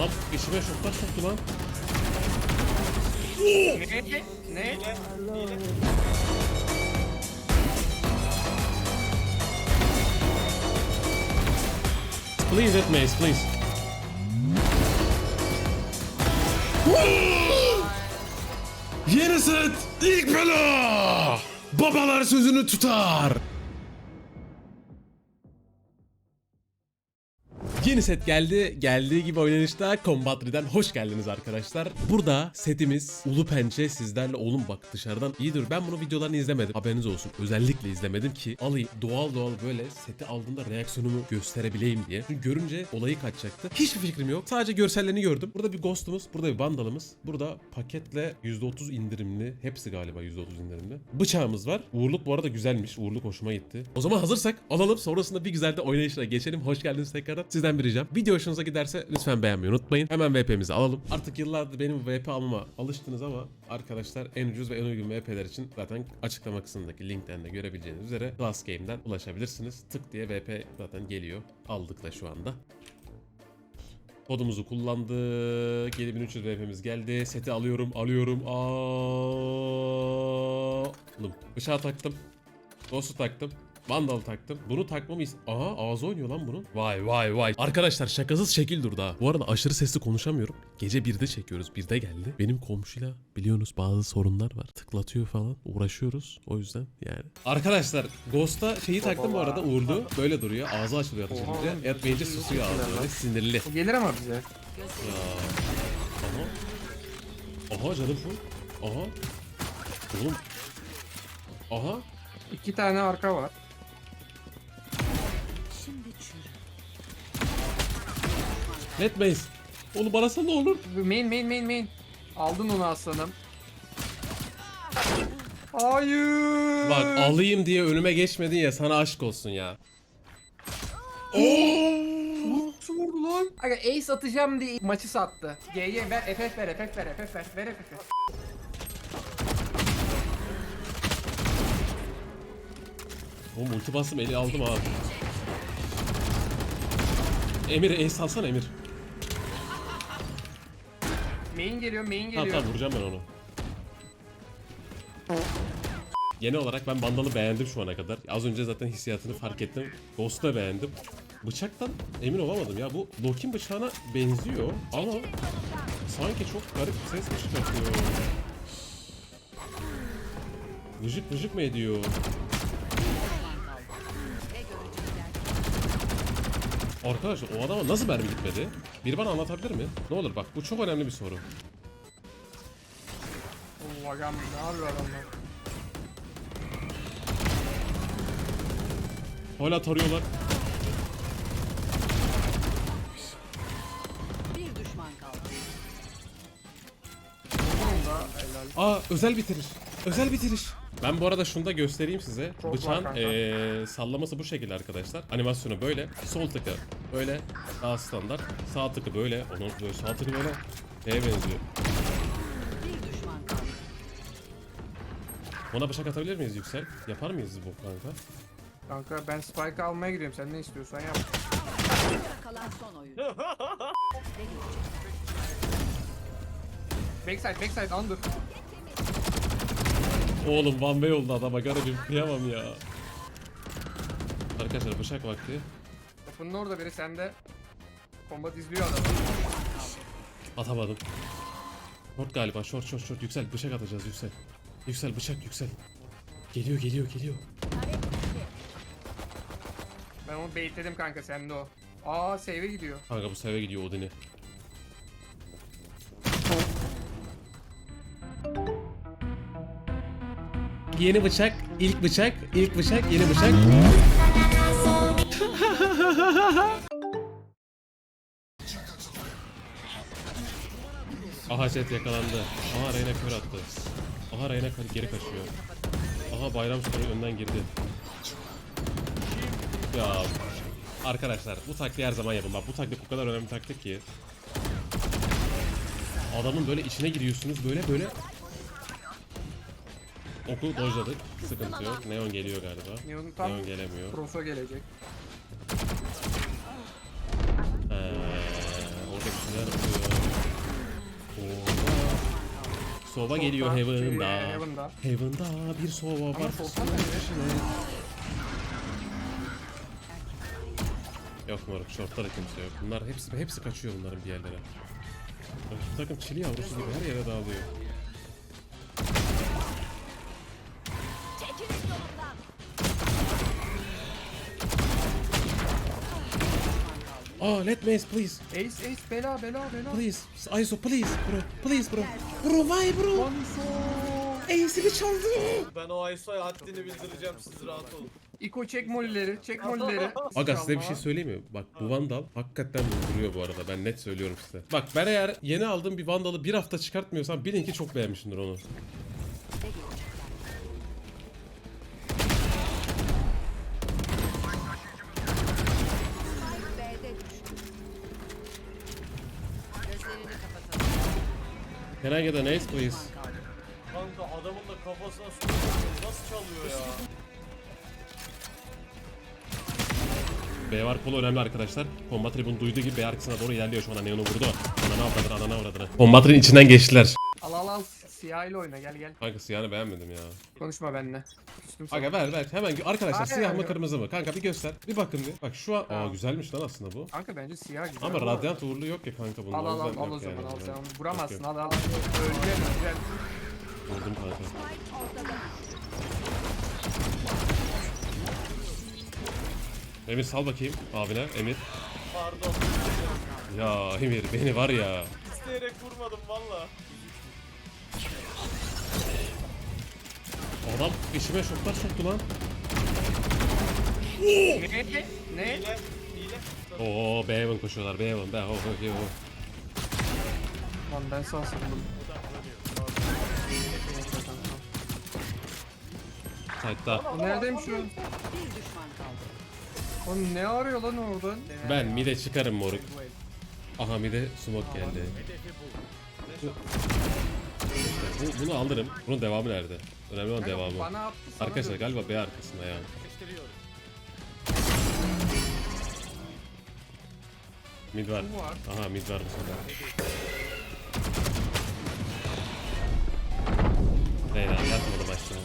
Adam işime şoklar soktu lan. Ne? Ne? Please etmeyiz please. Yeni set ilk bela. Babalar sözünü tutar. Yeni set geldi. Geldiği gibi oynanışta Combatry'den hoş geldiniz arkadaşlar. Burada setimiz Ulu Pençe sizlerle oğlum bak dışarıdan iyidir. Ben bunu videolarını izlemedim. Haberiniz olsun. Özellikle izlemedim ki alayım doğal doğal böyle seti aldığımda reaksiyonumu gösterebileyim diye. Çünkü görünce olayı kaçacaktı. Hiçbir fikrim yok. Sadece görsellerini gördüm. Burada bir ghostumuz, burada bir vandalımız. Burada paketle %30 indirimli. Hepsi galiba %30 indirimli. Bıçağımız var. Uğurluk bu arada güzelmiş. Uğurluk hoşuma gitti. O zaman hazırsak alalım. Sonrasında bir güzel de oynayışına geçelim. Hoş geldiniz tekrardan. Sizden ricam. Video hoşunuza giderse lütfen beğenmeyi unutmayın. Hemen VP'mizi alalım. Artık yıllardır benim VP almama alıştınız ama arkadaşlar en ucuz ve en uygun VP'ler için zaten açıklama kısmındaki linkten de görebileceğiniz üzere Glass Game'den ulaşabilirsiniz. Tık diye VP zaten geliyor. Aldık da şu anda. Kodumuzu kullandık. 7300 VP'miz geldi. Seti alıyorum, alıyorum. Aldım. Bıçağı taktım. Ghost'u taktım. Vandal taktım. Bunu takmamı is... Aha ağzı oynuyor lan bunun. Vay vay vay. Arkadaşlar şakasız şekil durdu ha. Bu arada aşırı sesli konuşamıyorum. Gece 1'de çekiyoruz. 1'de geldi. Benim komşuyla biliyorsunuz bazı sorunlar var. Tıklatıyor falan. Uğraşıyoruz. O yüzden yani. Arkadaşlar Ghost'a şeyi taktım bu arada uğurlu. Böyle duruyor. Ağzı açılıyor atışınca. Etmeyince susuyor ağzı böyle. Sinirli. O gelir ama bize. Aha. Aha canım full. Aha. Oğlum. Aha. İki tane arka var. Net base. Onu bana sal ne olur. Main main main main. Aldın onu aslanım. Hayır. Bak alayım diye önüme geçmedin ya sana aşk olsun ya. Nasıl vurdu lan? Aga ace atacağım diye maçı sattı. GG ver FF ver FF ver FF ver ver FF ver. O multi bastım eli aldım ha. Emir ace salsana Emir. Main geliyor main Tamam geliyor. tamam vuracağım ben onu. Genel olarak ben bandalı beğendim şu ana kadar. Az önce zaten hissiyatını fark ettim. Ghost'u da beğendim. Bıçaktan emin olamadım ya. Bu Lokin bıçağına benziyor ama sanki çok garip bir ses çıkartıyor? Vıcık vıcık mı ediyor? Arkadaşlar o adama nasıl mermi gitmedi? Biri bana anlatabilir mi? Ne olur bak bu çok önemli bir soru. Oo agam ne yapıyor adamlar? Hala tarıyorlar. Bir düşman kaldı. Aa özel bitiriş. Özel bitiriş. Ben bu arada şunu da göstereyim size. Çok Bıçağın eee, sallaması bu şekilde arkadaşlar. Animasyonu böyle. Sol tıkı böyle. Daha standart. Sağ tıkı böyle. Onun böyle sağ tıkı böyle. Neye benziyor? Bir düşman kaldı. Ona bıçak atabilir miyiz Yüksel? Yapar mıyız bu kanka? Kanka ben spike almaya gidiyorum sen ne istiyorsan yap. Kalan son oyun. Backside backside under. Oğlum one way oldu adama garibim. Kıyamam ya. Arkadaşlar bıçak vakti. Kapının orada biri sende. Combat izliyor adam. Atamadım. Short galiba. Short short short. Yüksel bıçak atacağız Yüksel. Yüksel bıçak Yüksel. Geliyor geliyor geliyor. Ben onu baitledim kanka sende o. Aa save'e gidiyor. Kanka bu seve gidiyor Odin'i. Yeni bıçak, ilk bıçak, ilk bıçak, yeni bıçak. Aha set yakalandı. Aha Reyna kör attı. Aha Reyna geri kaçıyor. Aha Bayram Spor'un önden girdi. Ya arkadaşlar bu taktiği her zaman yapın. Bak bu taktik o kadar önemli bir taktik ki. Adamın böyle içine giriyorsunuz böyle böyle. Oku dojladık. Sıkıntı yok. Neon geliyor galiba. Neon tam Neon gelemiyor. Proso gelecek. Ee, Orada bir şeyler oluyor. Oo. Sova geliyor Heaven'da. Heaven'da. Heaven'da bir sova var. Ama nerede? Yok moruk shortlarda kimse yok. Bunlar hepsi hepsi kaçıyor bunların bir yerlere. Rakip takım çili yavrusu gibi her yere dağılıyor. Oh, let me please. Ace ace bela bela bela. Please. ISO please bro. Please bro. Bro why bro? Ace'ini çaldı. Ben o Ayso'ya haddini bildireceğim siz rahat olun. İko çek mollileri, çek mollileri. Aga size bir şey söyleyeyim mi? Bak bu Vandal hakikaten vurduruyor bu arada. Ben net söylüyorum size. Bak ben eğer yeni aldığım bir Vandal'ı bir hafta çıkartmıyorsam bilin ki çok beğenmişimdir onu. Can I get an ace please? Kanka adamın da kafasına su. Nasıl çalıyor ya? B var kolu önemli arkadaşlar. Combatri bunu duyduğu gibi B arkasına doğru ilerliyor şu anda. Neon'u vurdu. Anana avradını anana avradını. Combatri'nin içinden geçtiler. Al al al siyah ile oyna gel gel. Kanka siyahını beğenmedim ya. Konuşma benimle. Küstüm sana. Aga ver ver hemen arkadaşlar Hayır, siyah mı kırmızı mı? Kanka bir göster. Bir bakın bir. Bak şu an aa güzelmiş lan aslında bu. Kanka bence siyah güzel. Ama radyant uğurlu yok ya kanka bunun. Al al al yüzden al yok o zaman yani. al sen. Vuramazsın Yok, al al. Öleceksin öleceksin. Vurdum kanka. Emir sal bakayım abine. Emir. Pardon. Ya Emir beni var ya. İsteyerek vurmadım valla. Adam işime şoklar soktu lan. Ne? Ne? Hile. Hile. Oo B1 koşuyorlar B1 B. Oh, oh, oh. Lan ben sağ sandım. Side'da. O neredeymiş şu? Bir düşman kaldı. O ne arıyor lan oradan? Ben mide çıkarım moruk. Aha mide smoke geldi. Bu, bunu alırım. Bunun devamı nerede? Önemli olan devamı. Arkadaşlar galiba B arkasında ya. Mid var. Aha mid var bu sefer. Leyla yapmadı başlama.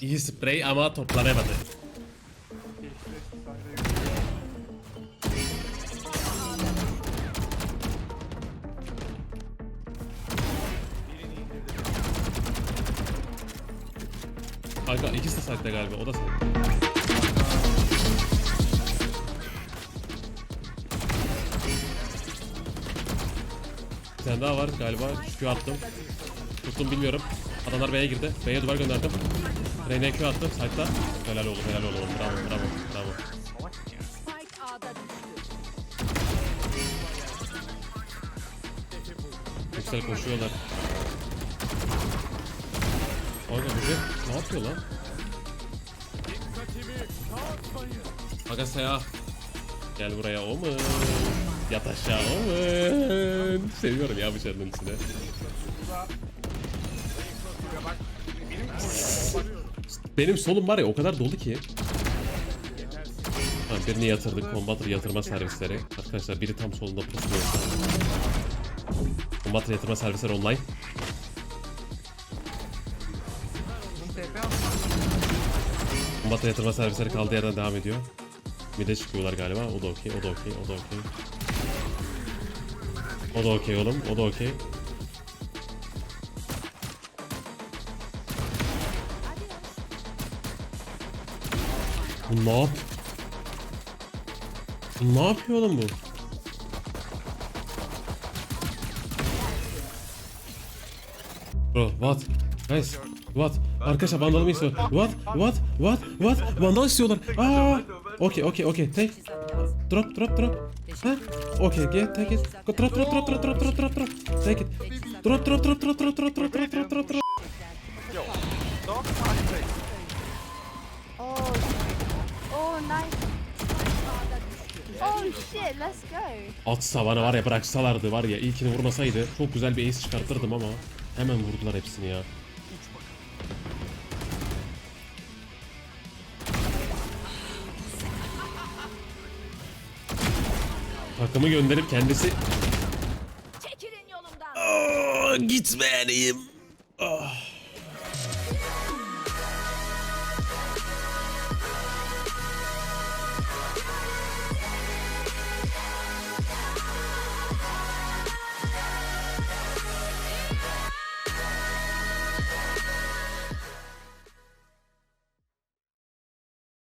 İyi sprey ama toplanamadı. Kanka ikisi de site'de galiba o da site. Bir tane daha var galiba. Q attım. Tuttum bilmiyorum. Adamlar B'ye girdi. B'ye duvar gönderdim. Rene'ye Q attım. Site'da. Helal oğlum helal oğlum. Bravo bravo bravo. Yüksel koşuyorlar. Aga jet ne yapıyor lan? Aga Seya. Gel buraya Omen. Yat aşağı Omen. Seviyorum ya bu şarkının içine. Benim solum var ya o kadar dolu ki. Tamam birini yatırdık. Combater yatırma servisleri. Arkadaşlar biri tam solunda pusuyor. Combater yatırma servisleri online. Combater yatırma servisleri kaldığı yerden devam ediyor. Mid'e çıkıyorlar galiba. O da okey, o da okey, o da okey. O da okey oğlum, o da okey. Bu ne yap? Bu ne yapıyor oğlum bu? Bro, what? Guys, what? Arkadaşlar vandalımı istiyor. What? What? What? What? Vandal istiyorlar. Aa! Okay, okay, okay. Take. Drop, drop, drop. Ha? Okay, get, take it. Go, drop, drop, drop, drop, drop, drop, drop, drop. Take it. Drop, drop, drop, drop, drop, drop, drop, drop, drop, drop, drop. Oh, oh, nice. Oh shit, let's go. Atsa bana var ya bıraksalardı var ya ilkini vurmasaydı çok güzel bir ace çıkartırdım ama hemen vurdular hepsini ya. Takımı gönderip kendisi Çekilin yolumdan. Aa, gitmeliyim. Ah.